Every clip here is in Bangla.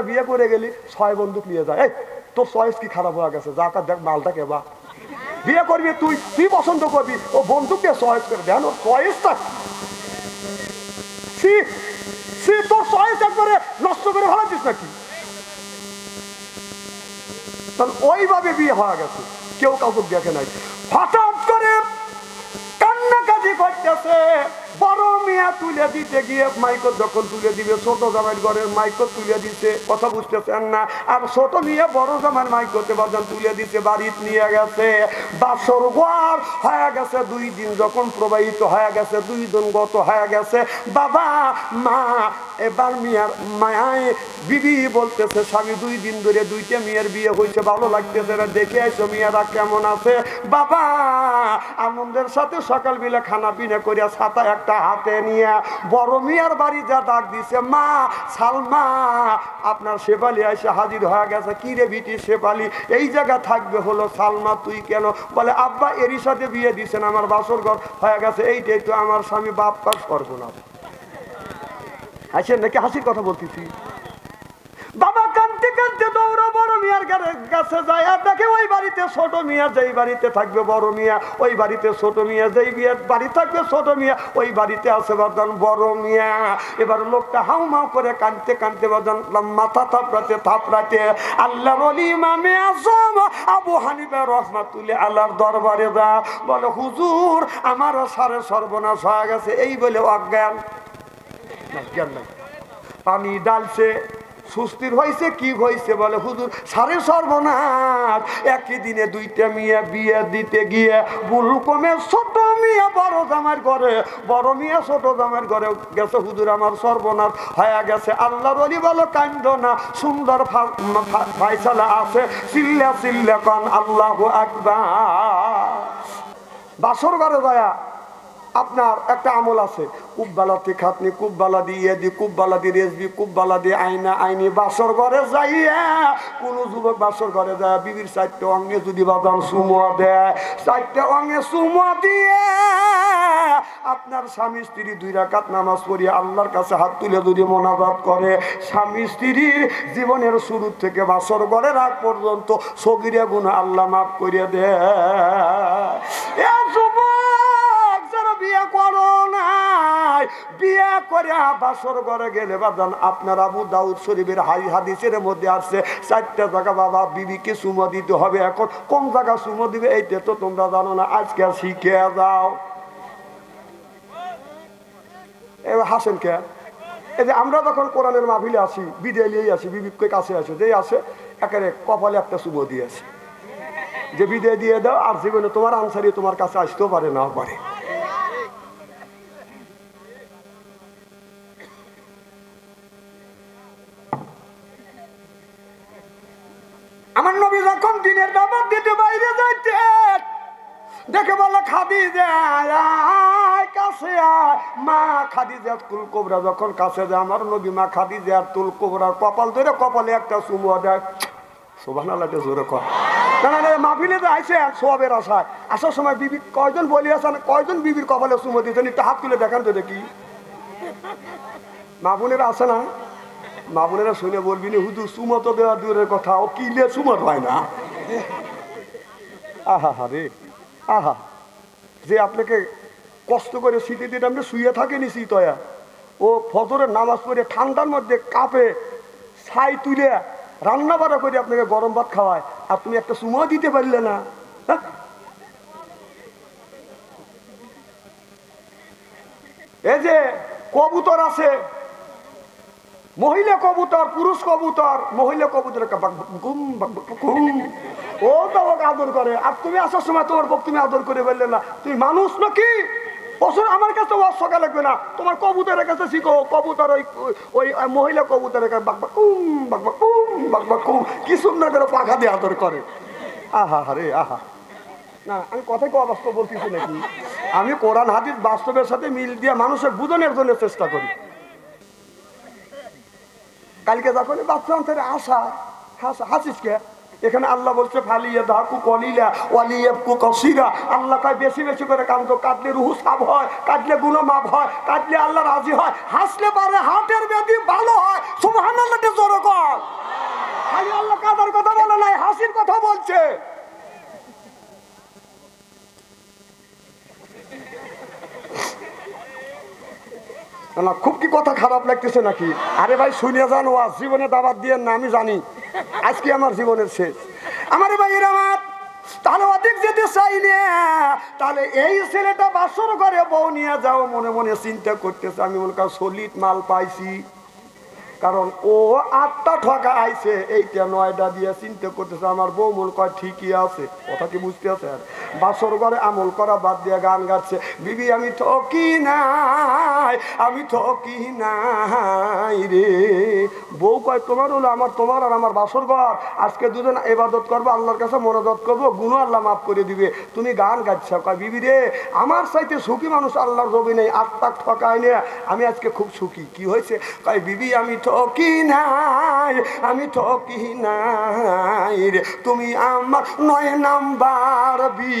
একটা বিয়ে করে গেলি, ছয় বন্দুক নিয়ে যায় এই, তোর চয়েস কি খারাপ হয়ে গেছে? যা দেখ, মালটা কে বা? বিয়ে করবি তুই তুই পছন্দ করবি, ও বন্ধুকে চয়েস করে দেন, ওর চয়েসটা সি সি তোর চয়েস একবারে নষ্ট করে ভালাচ্ছিস নাকি? তাহলে ওইভাবে বিয়ে হয়ে গেছে, কেউ কাউকে দেখে নাই। হঠাৎ করে কান্নাকাটি করতেছে। বড় মিয়া তুলে দিতে গিয়ে মাইকো যখন তুলে দিবে, ছোট জামাই ঘরের মাইকো তুলে দিতে কথা বুঝতেছেন না? আর ছোট নিয়ে বড় জামাই মাইকোতে বাজান তুলে দিতে বাড়িত নিয়ে গেছে। বাসর ঘর হয়ে গেছে, দুই দিন যখন প্রবাহিত হয়ে গেছে, দুই দিন গত হয়ে গেছে। বাবা, মা, এবার মিয়ার মায়ায় বিবি বলতেছে, স্বামী, দুই দিন ধরে দুইটা মেয়ের বিয়ে হয়েছে, ভালো লাগতেছে না, দেখে আইসো মেয়েরা কেমন আছে? বাবা আনন্দের সাথে সকালবেলা খানা পিনা করিয়া ছাতা একটা হাতে নিয়ে বড় মিয়ার বাড়ি যা ডাক দিছে, মা, সালমা, আপনার শেফালি এসে হাজির হয়ে গেছে। কি রে বিটি শেফালি, এই জায়গা থাকবে হলো সালমা, তুই কেন? বলে, আব্বা, এরই সাথে বিয়ে দিছেন, আমার বাসর ঘর হয়ে গেছে, এইটাই তো আমার স্বামী বাপ কাজ করব না। হাসেন নাকি হাসির কথা বলতেছি? কানতে দৌড়ো বড় মিয়ার কাছে যায়। আর দেখে ওই বাড়িতে ছোট মিয়া, যেই বাড়িতে থাকবে বড় মিয়া, ওই বাড়িতে ছোট মিয়া, যেই বিয়ের বাড়ি থাকবে ছোট মিয়া, ওই বাড়িতে আছে বাদান বড় মিয়া। এবার লোকটা হাউ মাউ করে কানতে কানতে বাদান মাথা থাপড়াতে থাপড়াতে আল্লাহ ইমামে আসম আবু হানিফা রহমাতুল্লাহ আল্লাহর দরবারে যা। বলে, হুজুর, আমার সারে সর্বনাশ হয়ে গেছে। এই বলে অজ্ঞান। পানি ডালছে। সুস্থির হয়েছে, কি হয়েছে বলে হুজুর? সারে সর্বনাশ। একই দিনে দুইটা মিয়া বিয়ে দিতে গিয়ে বুল কমে ছোট মিয়া, বড় জামার ঘরে, বড় মিয়া, ছোট জামার ঘরে গেছে হুজুর, আমার সর্বনাশ হয়ে গেছে। আল্লাহর অলি বলো কান্দ না, সুন্দর ফাইসালা আছে। চিল্লা চিল্লা কন, আল্লাহ আকবার। বাসর ঘরে দয়া আপনার একটা আমল আছে। কুব্বালাতে খাতনি, কুব্বালা দিয়ে দি, কুব্বালা দিয়ে রেসবি কুব্বালা দিয়ে আইনা আইনি বাসর ঘরে যাইয়া কোন যুবক বাসর ঘরে যায়, বিবির চারটে অঙ্গে যদি বাদাম সুমা দেয়, চারটে অঙ্গে সুমা দিয়ে আপনার স্বামী স্ত্রী দুই রাকাত নামাজ পড়িয়ে আল্লাহর কাছে হাত তুলে যদি মোনাজাত করে, স্বামী স্ত্রীর জীবনের শুরু থেকে বাসর ঘরে রাগ পর্যন্ত সগিরে গুণ আল্লাহ মাফ করে দেয়। নাই বিয়ে করে বাসর ঘরে গেলে বাদান আপনার আবু দাউদ শরীফের হাই হাদিসের মধ্যে আসছে, চারটা জায়গা বাবা, বিবিকে সুমো দিতে হবে এখন। কোন জায়গা সুমো দিবে, এইটা তো তোমরা জানো না, আজকে শিখে যাও। এবার হাসেন কে? এই যে আমরা যখন কোরআনের মাহফিলে আসি, বিদায় নিয়েই আসি বিবিকে কাছে আসে? যেই আসে, একেবারে কপালে একটা সুমো দিয়ে আসে যে বিদায় দিয়ে দাও, আর জীবনে তোমার আনসারি তোমার কাছে আসতেও পারে না, পারে। আমার নবী যখন দিনের দাবার দিতে বাইরে যাইতেন দেখে বলে খাদি কাছে মা খাদি যায় তুল কোবরা যখন কাছে যায়, আমার নবী মা খাদি যায় তুল কোবরা কপাল ধরে কপালে একটা চুমুয়া দেয়। শোভান আল্লাহটা জোরে আশায়। আসার সময় বিবি, কয়জন বলি কয়জন বিবির কপালে চুমো দিয়েছেন, একটু হাত তুলে দেখান তো দেখি। মা আসে না? মা বোনেরা শুনে বলবি না হুদু সুমো তো দেওয়া দূরের কথা, ও কিলে সুমত হয় না? আহা হা রে, আহা। যে আপনাকে কষ্ট করে শীতে দিতে আপনি শুয়ে থাকেনি শীতয়া। ও ফজরের নামাজ পড়ে ঠান্ডার মধ্যে কাপে ছাই তুলে রান্না বাড়া করে আপনাকে গরম ভাত খাওয়ায়। আর তুমি একটা সুমো দিতে পারলে না। হ্যাঁ? এই যে কবুতর আছে মহিলা কবুতর, পুরুষ কবুতর, মহিলা কবুতর। ও তো ওকে আদর করে। আর তুমি আসার সময় তোমার বক তুমি আদর করে বললে না, তুমি মানুষ নাকি? বছর আমার কাছে ওয়াজ সকা লাগবে না। তোমার কবুতরের কাছে শিখো। কবুতর ওই ওই মহিলা কবুতরের কাছে বাক বাক কুম বাক বাক কুম বাক বাক কুম কি সুন্দর করে পাখা দিয়ে আদর করে। আহা, হারে, আহা। না, আমি কথাই অবাস্তব বলতেছি নাকি? আমি কোরআন, হাদিস বাস্তবের সাথে মিল দিয়ে মানুষের বুঝনের জন্য চেষ্টা করি। কালকে যখন বাচ্চা অন্তরে আসা হাসিস কে? এখানে আল্লাহ বলছে ফালিয়ে ধাকু কলিলা কু কসিরা। আল্লাহ তাই বেশি বেশি করে কাঁদো। কাঁদলে রুহু সাব হয়, কাঁদলে গুলো মাপ হয়, কাঁদলে আল্লাহ রাজি হয়। হাসলে পারে হাটের ব্যাধি ভালো হয়। সুবহানাল্লাহটা জোর কর খালি আল্লাহ কাদার কথা বলে নাই, হাসির কথা বলছে। না খুব কি কথা খারাপ লাগতেছে নাকি? আরে ভাই, শুনিয়া যান ও জীবনে দাবাত দিয়ে না, আমি জানি। আজকে আমার জীবনের শেষ। আমার ভাই আমার, তাহলে অধিক যেতে চাই না। তাহলে এই ছেলেটা বাসর করে বউ নিয়ে যাও, মনে মনে চিন্তা করতেছে। আমি করি সলিড মাল পাইছি। কারণ ও আটটা ঠকা আইছে, এইটা নয়টা দিয়ে চিন্তা করতেছে। আমার বউ মন কয় ঠিকই আছে। কথা কি বুঝতে আছে আর? বাসর ঘরে আমল করা বাদ দিয়ে গান গাচ্ছে। বিবি, আমি ঠকি নাই, আমি ঠকি নাই রে। বউ কয়, তোমার হলো আমার, তোমার আর আমার বাসর ঘর। আজকে দুজন এবাদত করব, আল্লাহর কাছে মনোদত করব গুণ আল্লাহ মাফ করে দিবে। তুমি গান গাচ্ছ। কয়, বিবি রে, আমার সাইতে সুখী মানুষ আল্লাহর রবি নেই, আত্মা ঠকায় নে। আমি আজকে খুব সুখী। কি হয়েছে? কয়, বিবি, আমি ঠকি নাই, আমি ঠকি নাই রে। তুমি আমার নয় নাম্বার বিবি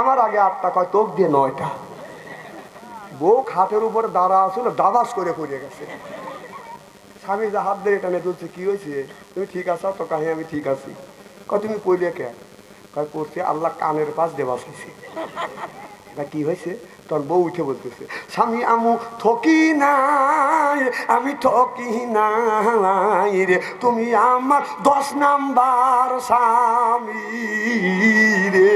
আমার আগে আটটা, কয়, তোক দিয়ে নয়টা। বউ খাটের উপর দাঁড়া আসলে দাবাস করে পড়ে গেছে। স্বামী যা হাত ধরে টানে তুলছে, কি হয়েছে? তুমি ঠিক আছো? তো কাহে আমি ঠিক আছি। কয়, তুমি পড়লে কে? কয়, পড়ছে আল্লাহ কানের পাশ চাইছে না কি হয়েছে? তোর বউ উঠে বলতেছে, স্বামী, আমু থকি নাই, আমি থকি নাই রে। তুমি আমার দশ নাম্বার স্বামী রে।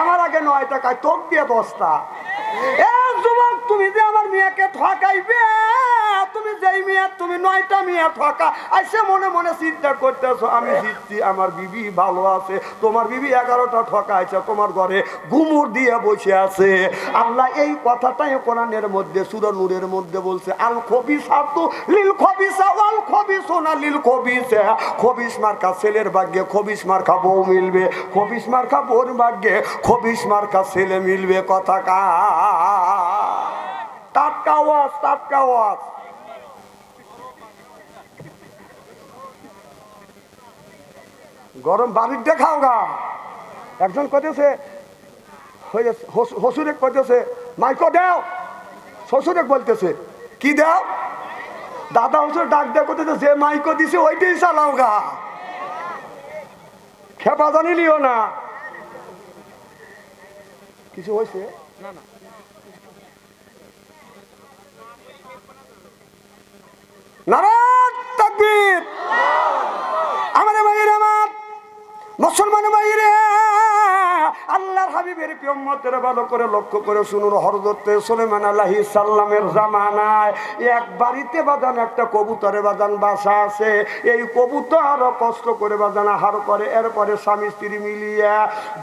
আমার আগে নয় টাকায় তোর দিয়ে দশটা। তুমি যে আমার মেয়েকে ঠকাইবে? যেই মেয়ে, তুমি নয়টা মেয়ে ঠকা আইসে মনে মনে চিন্তা করতেছো, আমি জিতছি, আমার বিবি ভালো আছে, তোমার বিবি এগারোটা ঠকাইছে তোমার ঘরে ঘুমুর দিয়ে বসে আছে। আল্লাহ এই কথাটাই কোরআনের মধ্যে সুরনুরের মধ্যে বলছে, আল খবি সাতু লিল খবিসা, ওয়াল খবিসো না লিল খবিসা। খবিস মার্কা ছেলের ভাগ্যে, খবিস মার্কা বউ মিলবে। খবিস মার্কা বোর ভাগ্যে, খবিস মার্কা ছেলে মিলবে। কথা কা টাটকা ওয়াজ টাটকা ওয়াজ। গরম বাড়ির দেখাও গা। একজন হস- হসুরে কইতেছে মাইকো দাও। শ্বশুরে বলতেছে কি দাও? দাদা হসুর ডাক দেয়া করতেছে যে মাইকো দিছে ওইটাই চালাও গা। খেপা জানিলিও না। কিছু হয়েছে নারায়ণ তাকবীর! আমাদের ভাইয়ের আমার মুসলমান ভাইরে আল্লাহর হাবিবের প্রিয়মতের ভালো করে লক্ষ্য করে শুনুন হরদত্তে সুলেমান আল্লাহি সাল্লামের জামানায় এক বাড়িতে বাজান একটা কবুতরে বাজান বাসা আছে। এই কবুতর কষ্ট করে বাজান আহার করে, এরপরে স্বামী স্ত্রী মিলিয়ে,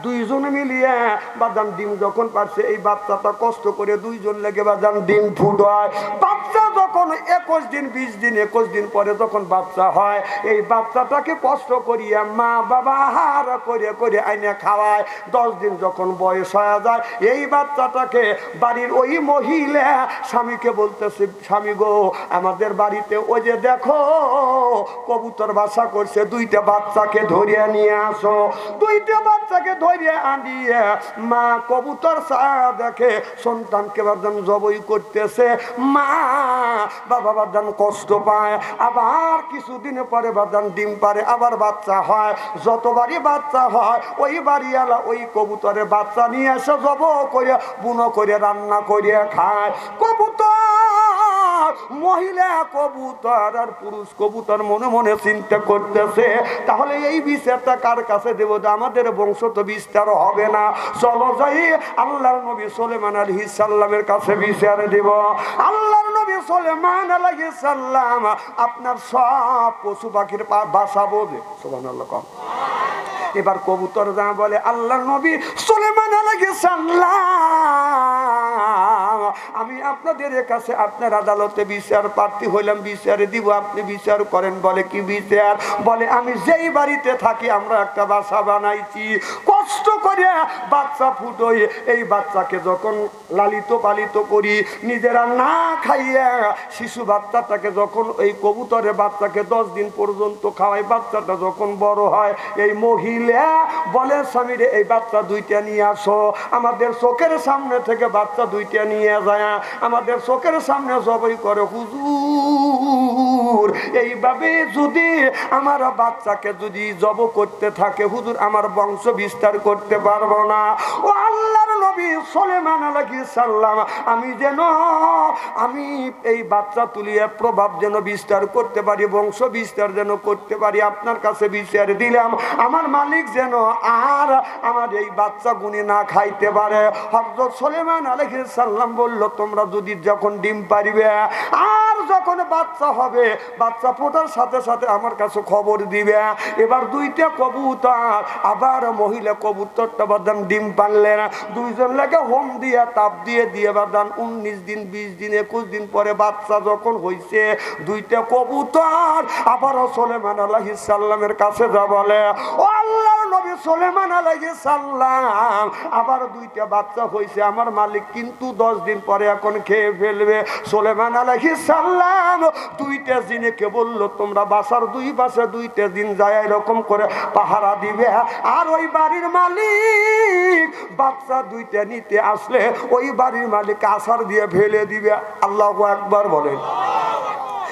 দুইজন মিলিয়ে বাজান ডিম যখন পারছে, এই বাচ্চাটা কষ্ট করে দুইজন লেগে বাজান ডিম ফুটায় বাচ্চা যখন একুশ দিন, বিশ দিন, একুশ দিন পরে যখন বাচ্চা হয়, এই বাচ্চাটাকে কষ্ট করিয়া মা বাবা আহার করে করে আইনে খাওয়ায়। দশ দিন যখন বয়স হয়ে যায়, এই বাচ্চাটাকে বাড়ির ওই মহিলা স্বামীকে বলতেছে, স্বামী গো, আমাদের বাড়িতে ওই যে দেখো, কবুতর বাসা করছে, দুইটা বাচ্চাকে ধরিয়ে নিয়ে আসো। দুইটা বাচ্চাকে ধরিয়ে আনিয়ে মা কবুতর চা দেখে সন্তানকে বাদান জবই করতেছে। মা বাবা বাদান কষ্ট পায়, আবার কিছুদিন পরে বাদান ডিম পারে, আবার বাচ্চা হয়। যতবারই বাচ্চা হয়, ওই বাড়িওয়ালা ওই কবুতরের বাচ্চা নিয়ে এসে জব করে বুনো করে রান্না করে খায়। কবুতর, মহিলা কবুতর আর পুরুষ কবুতর মনে মনে চিন্তা করতেছে, তাহলে এই বিষয়টা কার কাছে দেবো? যে আমাদের বংশ তো বিস্তার হবে না। চলো যাই, আল্লাহর নবী সোলেমান আলহি সাল্লামের কাছে বিচার দেব। আল্লাহর নবী সোলেমান আলহি সাল্লাম আপনার সব পশু পাখির বাসা বোঝে। সোমান আল্লাহ কম। এবার কবুতর যা বলে আল্লাহ নবী সুলেমান আলাইহিস সালাম। আমি আপনাদের কাছে আপনার আদালতে বিচার প্রার্থী হইলাম, বিচারে দিব, আপনি বিচার করেন, বলে কি বিচার? বলে, আমি যেই বাড়িতে থাকি, আমরা একটা বাসা বানাইছি। কষ্ট করে বাচ্চা ফুটোই, এই বাচ্চাকে যখন লালিত পালিত করি, নিজেরা না খাইয়া শিশু বাচ্চাটাকে যখন এই কবুতরের বাচ্চাকে দশ দিন পর্যন্ত খাওয়াই বাচ্চাটা যখন বড় হয়, এই মহিলা বলে, স্বামীরে, এই বাচ্চা দুইটা নিয়ে আসো। আমাদের চোখের সামনে থেকে বাচ্চা দুইটা নিয়ে যায় আমাদের চোখের সামনে জবই করে, হুজুর, এইভাবে যদি আমার বাচ্চাকে যদি জব করতে থাকে, হুজুর, আমার বংশ বিস্তার করতে পারব না। ও আল্লাহর নবী সলেমান সালাম আমি যেন, আমি এই বাচ্চা তুলিয়ে প্রভাব যেন বিস্তার করতে পারি, বংশ বিস্তার যেন করতে পারি, আপনার কাছে বিচার দিলাম। আমার মালিক যেন আর আমার এই বাচ্চা গুনি না খাইতে পারে। হজরত সলেমান সালাম বলল, তোমরা যদি যখন ডিম পারিবে, আর যখন বাচ্চা হবে, বাচ্চা ফোটার সাথে সাথে আমার কাছে খবর দিবে। এবার দুইটা কবুতর, আবার মহিলা কবুতরটা বাদান ডিম পারলেন। দুইজন লাগে হোম দিয়ে, তাপ দিয়ে দিয়ে বাদান উনিশ দিন, বিশ দিন, একুশ দিন পরে বাচ্চা যখন হয়েছে দুইটা কবুতর আবারও সোলেমান আল্লাহ ইসাল্লামের কাছে যা বলে ও আল্লাহর নবী সোলেমান আলাইহিস সালাম, আবার দুইটা বাচ্চা হয়েছে আমার মালিক কিন্তু দশ দিন পরে এখন খেয়ে ফেলবে। সোলেমান আলাইহিস সালাম দুইটা দিনে কে বলল, তোমরা বাসার দুই পাশে দুইটা দিন যায় এরকম করে পাহারা দিবে। আর ওই বাড়ির মালিক, বাচ্চা দুইটা নিতে আসলে ওই বাড়ির মালিক আসার দিয়ে ফেলে দিবে। আল্লাহ একবার বলেন।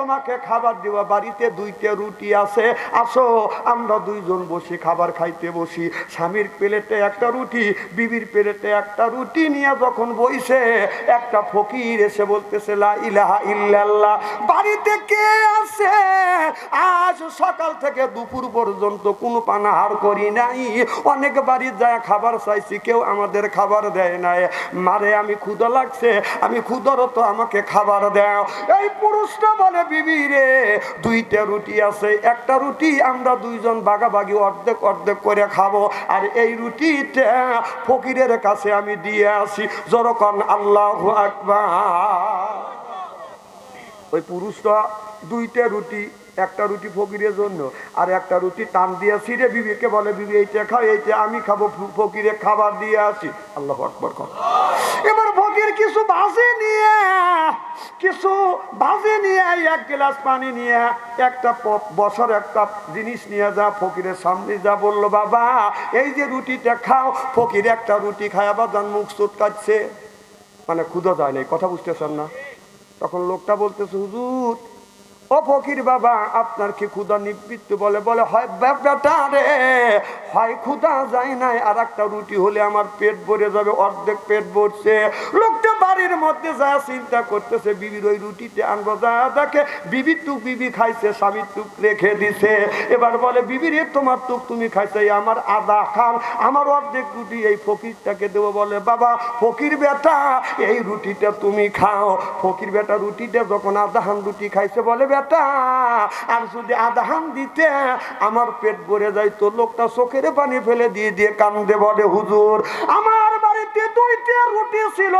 তোমাকে খাবার দেওয়া বাড়িতে দুইটা রুটি আছে। আসো, আমরা দুইজন বসে খাবার খাইতে বসি। স্বামীর প্লেটে একটা রুটি, বিবির প্লেটে একটা রুটি নিয়ে যখন বইছে, একটা ফকির এসে বলতেছে, লা ইলাহা ইল্লাল্লাহ। বাড়িতে কে আছে? আজ সকাল থেকে দুপুর পর্যন্ত কোনো পানাহার করি নাই। অনেক বাড়ি যায় খাবার চাইছি, কেউ আমাদের খাবার দেয় নাই। মারে, আমি ক্ষুদা লাগছে, আমি ক্ষুদারত আমাকে খাবার দেও। এই পুরুষটা বলে বিবি দুইটা রুটি আছে, একটা রুটি আমরা দুইজন বাগাবাগি অর্ধেক অর্ধেক করে খাব। আর এই রুটিটা ফকিরের কাছে আমি দিয়ে আসি। যখন আল্লাহ আকবার। ওই পুরুষটা দুইটা রুটি একটা রুটি ফকিরের জন্য আর একটা রুটি টান দিয়ে ছিঁড়ে বিবিকে বলে, বিবি এইটা খাও এইটা আমি খাব ফকিরে খাবার দিয়ে আসি। আল্লাহ আকবর কর। এবার ফকির কিছু ভাজি নিয়ে, কিছু ভাজি নিয়ে, এক গ্লাস পানি নিয়ে, একটা বছর একটা জিনিস নিয়ে যা, ফকিরের সামনে যা বলল, বাবা, এই যে রুটিটা খাও। ফকির একটা রুটি খায়, আবার যান মুখ চুটকাচ্ছে মানে ক্ষুদা যায় নাই, কথা বুঝতেছেন না। তখন লোকটা বলতেছে, হুজুর ও ফকির বাবা আপনার কি ক্ষুদা নিবৃত্ত বলে বলে, হয় ব্যাপারটা রে, হয় ক্ষুদা যায় নাই আর একটা রুটি হলে আমার পেট ভরে যাবে, অর্ধেক পেট ভরছে। লোকটা বাড়ির মধ্যে যা চিন্তা করতেছে, বিবির ওই রুটিতে আনব যা দেখে, বিবি টুক বিবি খাইছে স্বামীর টুক রেখে দিছে। এবার বলে, বিবি রে, তোমার টুক তুমি খাইছে আমার আদা খান, আমার অর্ধেক রুটি এই ফকিরটাকে দেবো। বলে, বাবা, ফকির বেটা, এই রুটিটা তুমি খাও। ফকির বেটা রুটিটা যখন আদাহান রুটি খাইছে, বলে, বেটা, আর যদি আদাহান দিতে, আমার পেট ভরে যায় তো লোকটা চোখের পানি ফেলে দিয়ে দিয়ে কান্দে বলে, হুজুর, আমার বাড়িতে দুইটা রুটি ছিল।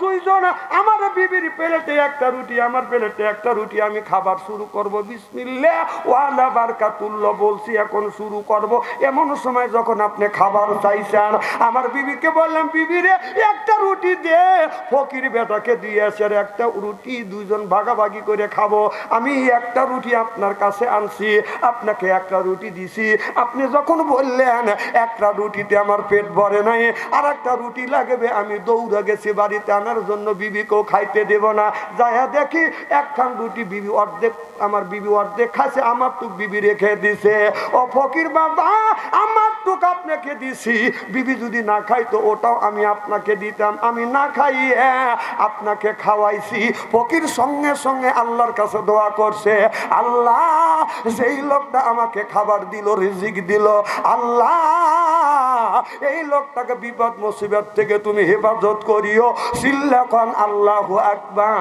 দুইজন, আমার বিবির প্লেটে একটা রুটি, আমার প্লেটে একটা রুটি, আমি খাবার শুরু করব। বিসমিল্লা ওয়ালা বারকাতুল্লাহ বলছি, এখন শুরু করব। এমন সময় যখন আপনি খাবার চাইছেন, আমার বিবিকে বললাম বিবি রে একটা রুটি দে। ফকির বেটাকে দিয়েছে আর একটা রুটি, দুইজন ভাগাভাগি করে খাব। আমি একটা রুটি আপনার কাছে আনছি, আপনাকে একটা রুটি দিছি। আপনি যখন বললেন, একটা রুটিতে আমার পেট ভরে নাই আর একটা রুটি লাগবে, আমি দৌড়ে গেছি বাড়িতে, আনার জন্য বিবিকেও খাইতে দেব না। যাইয়া দেখি, একখান দুটি বিবি অর্ধেক, আমার বিবি অর্ধেক খাইছে আমার তো বিবি রেখে দিছে। ও ফকির বাবা, আমার টুক আপনাকে দিছি, বিবি যদি না খাইতো ওটাও আমি আপনাকে দিতাম। আমি না খাইয়ে আপনাকে খাওয়াইছি। ফকির সঙ্গে সঙ্গে আল্লাহর কাছে দোয়া করছে, আল্লাহ, যেই লোকটা আমাকে খাবার দিল, রিজিক দিল, আল্লাহ, এই লোকটাকে বিপদ মুসিবত থেকে তুমি হেফাজত করিও। সিল্লাখন আল্লাহ আকবার।